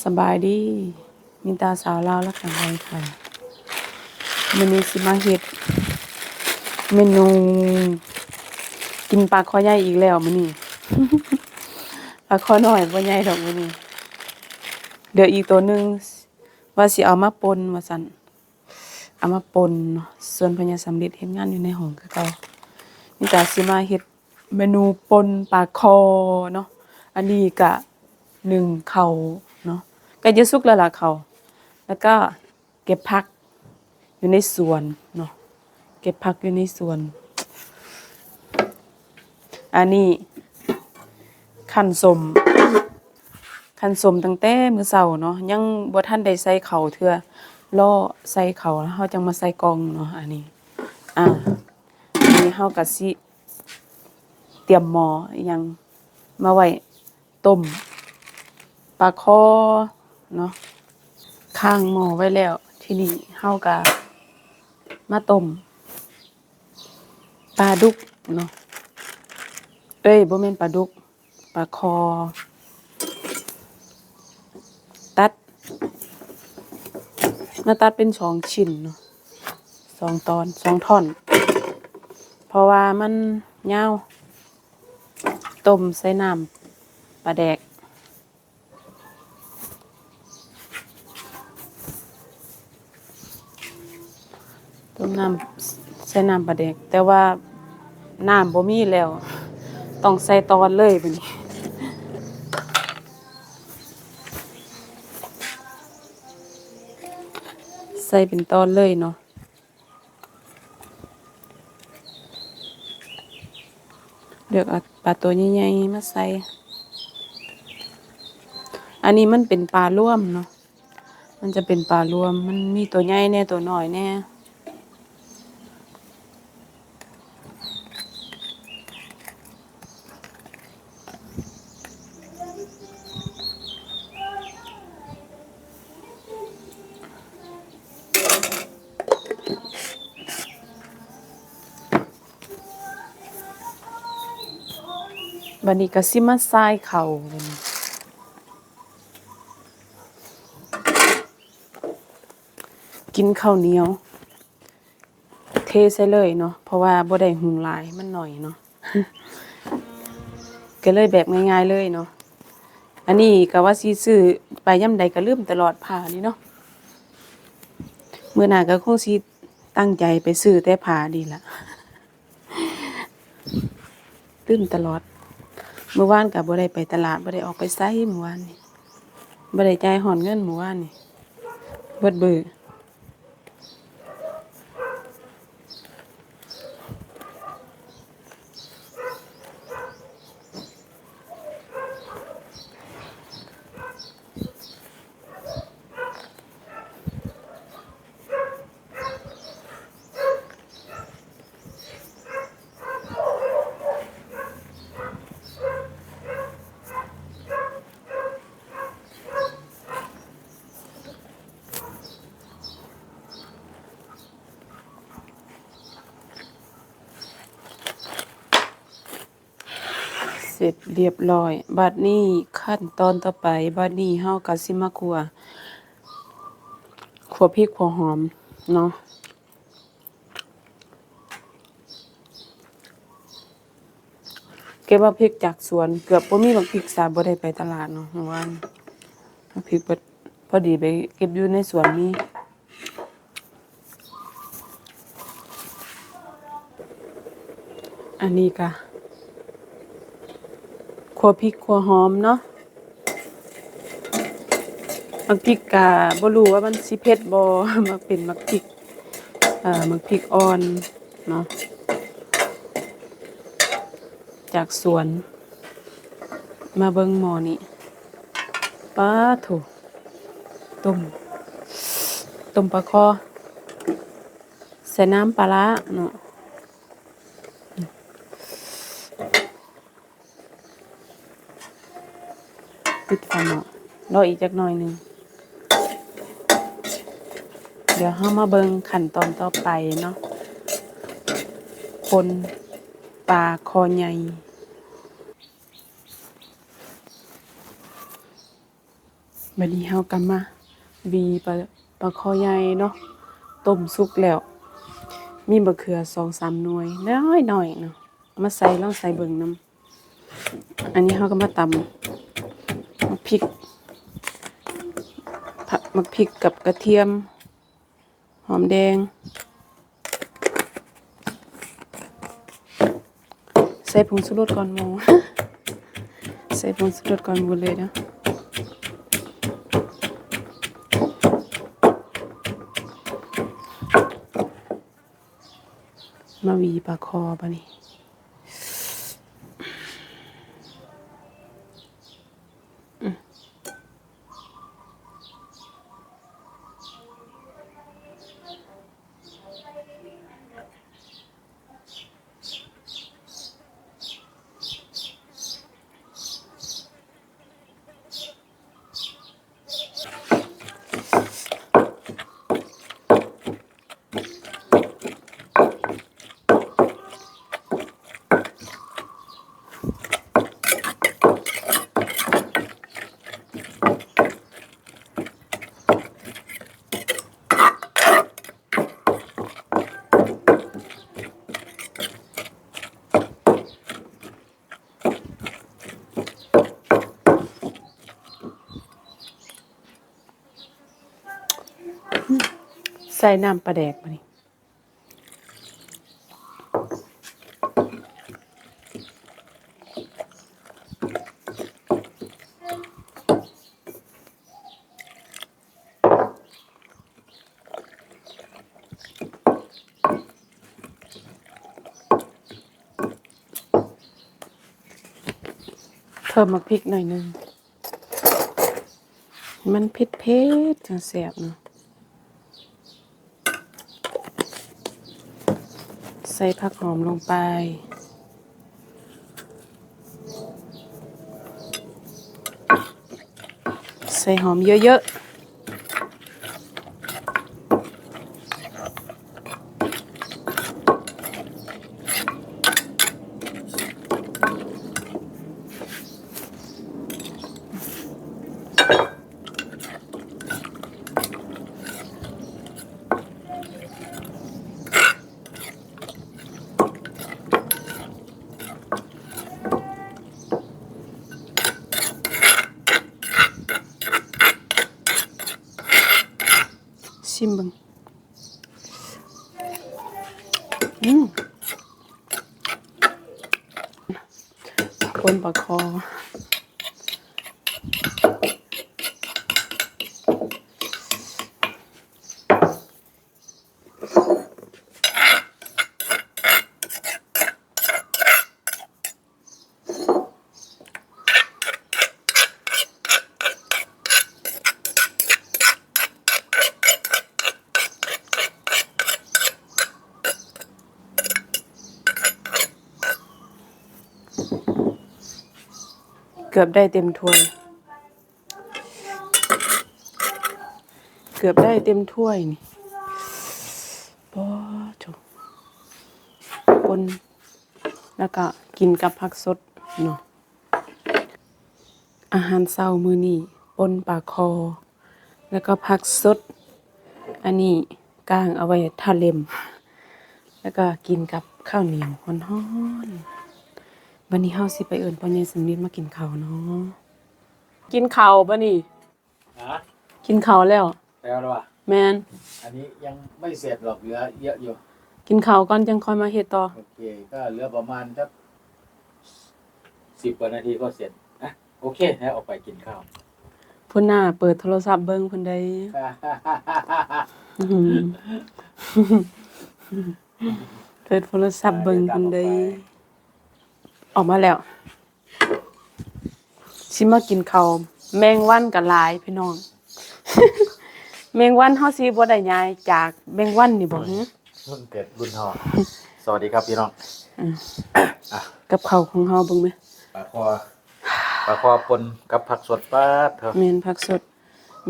สบายดีมีตาสาวลาวและกันไทยค่ะมื้อนี้สิมาเฮ็ดเมนูกินปลาคอใหญ่อีกแล้วมื้อนี้ ปลาคอน้อยบ่ใหญ่ดอกมื้อนี้เดี๋ยวอีกตัวหนึ่งว่าสิเอามาปนว่าซั่นเอามาปนส่วนพญาสำเร็จเฮ็ดงานอยู่ในห้องคือเก่ามีตาสิมาเฮ็ดเมนูปนปลาคอเนาะอันนี้ก็หนึ่งเขาเนา กล้จะสุกแล้วล่ะเขา แล้วก็เก็บผักอยู่ในสวนเนาะเก็บผักอยู่ในสวน อันนี้ขันสมขันสมตั้งแต่มือเช้าเนาะยังบ่ทันได้ใส่เขาเทื่อล่อใส่เขาแล้วเฮาจังมาใส่กองเนาะอันนี้อ่าอันนี้เฮาก็สิเตรียมหมออยังมาไว้ต้มปลาคอ เนาะข้างหม้อไว้แล้ว ทีนี้เฮาก็มาต้มปลาดุกเนาะเอ้ยบ่แม่นปลาดุกปลาคอ ตัดมาตัดเป็นสองชิ้นเนาะสองตอนสองท่อน เพราะว่ามันยาวต้มใส่น้ำปลาแดก ต้มน้ำใส่น้ำปลาแดก แต่ว่าน้ำบ่มีแล้ว ต้องใส่ตอนเลยบัดนี้ใส่เป็นตอนเลยเนาะเลือกเอาปลาตัวใหญ่ๆมาใส่ อันนี้มันเป็นปลาร่วมเนาะ มันจะเป็นปลารวม มันมีตัวใหญ่แน่ตัวน้อยแน่ บันนี้ก็สิมาทรายเข่ากินข้าวเหนียว เทใส่เลยเนาะเพราะว่าบ่ได้หุงหลายมันหน่อยเนาะก็เลยแบบง่ายๆเลยเนาะอันนี้ก็ว่าสิซื้อไปย่ำใดก็ลืมตลอดผ่านี่เนาะเมื้อหน้าก็คงสิตั้งใจไปซื้อแต่ผ่าดีละลืมตลอด เมื่อวานกับบ่ได้ไปตลาดบ่ได้ออกไปไสเมื่อวานนี่บ่ได้จ่ายหอนเงินเมื่อวานนี่เบิดเบือ ร็จเรียบร้อย บัดนี้ขั้นตอนต่อไป บัดนี้เฮาก็สิมาคั่วคั่วพริกคั่วหอมเนาะเก็บว่าพริกจากสวน เกือบบ่มีบักพริกสาบ่ได้ไปตลาดเนาะเมื่อวานพริกพอดีไปเก็บอยู่ในสวนนี้อันนี้ก็ ขัวพริกขัวหอมเนาะมักพริกกะบ่รู้ว่ามันสิเผ็ดบ่มักเป็นมักพริกเอ่อมักพริกอ่อนเนาะจากสวน มาเบิ่งหมอนี้ป้าโถต้มต้มปลาคอใส่น้ำปลาร้าเนาะ ปิดฝาหม้อรออีกจักหน่อยหนึ่งเดี๋ยวเรามาเบิ่งขั้นตอนต่อไปเนาะคนปลาคอใหญ่บัดนี้เฮาก็มาวีปลาปลาคอใหญ่เนาะต้มสุกแล้ว มีมะเขือ2-3หน่วยน้อยๆเนาะเอามาใส่ลองใส่เบิ่งนํอันนี้เฮาก็มาตำ ริก ผัดมะพริกกับกระเทียม หอมแดง ใส่ผงชูรสก่อนหมูใส่ผงชูรสก่อนหมดเลยนะมาวีปลาคอปะนี่ ส่น้ำปลาแดกปะนี่เพิ่มมาพริกหน่อยหนึง มันเผ็ดเผ็ดจังแสบเนาะ ใส่ผักหอมลงไปใส่หอมเยอะๆ ชิมบึงอืมปนปลาคอ เกือบได้เต็มถ้วย เกือบได้เต็มถ้วยนี่ปอจบปนแล้วก็กินกับผักสดเนาะอาหารเช้ามื้อนี้ปนปลาคอ แล้วก็ผักสด อันนี้ก้างเอาไว้ทาเล็ม แล้วก็กินกับข้าวเหนียวฮ้อนๆ วันนี้เฮาสิไปเอิ้นพ่อใหญ่สมนิดมากินข้าวเนาะกินข้าวบ่นี่ฮะกินข้าวแล้วแล้วหรอวะแม่นอันนี้ยังไม่เสร็จหรอกเหลือเยอะอยู่กินข้าวก่อนจังค่อยมาเฮ็ดต่อโอเคก็เหลือประมาณสักสิบกว่านาทีก็เสร็จนะโอเคแล้วออกไปกินข้าวพุ่นหน้าเปิดโทรศัพท์เบิ่งเพิ่นได้อื้อหือเปิดโทรศัพท์เบิ่งเพิ่นได้ ออกมาแล้วสิมากินข้าวแมงวันก็หลายพี่น้อง แมงวันเฮาสิบ่ได้ย้ายจากแมงวันนี่บ่ฮึรุ่นเกิดรุ่นทอสวัสดีครับพี่น้องกับข้าวของเฮาเบิ่งไหมปลาคอปลาคอปนกับผักสดป้าดเถอะแม่นผักสด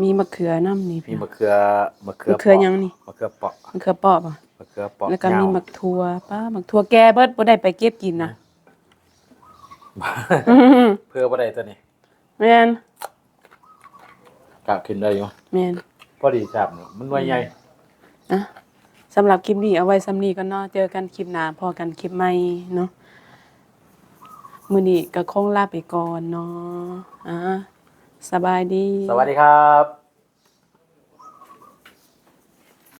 มีมะเขือน้ำนี่มีพี่มะเขือมะเขือมะเขือปาะยังนี่มะเขือเปาะมะเขือเปอบอะมะเขือเปาะแล้วก็มียาวมักทั่วป้ามักทั่วแกเบิดบ่ได้ไปเก็บกินนะ เพื่อบ่ได้ตัวนี้แม่นกะขึ้นได้อยู่แม่นพอดีแซ่บเนาะมันหน่วยใหญ่อะสำหรับคลิปนี้เอาไว้สำนี้ก็เนาะเจอกันคลิปหน้าพอกันคลิปใหม่เนาะมื้อนี้ก็คงลาไปก่อนเนาะอะสบายดี สวัสดีครับ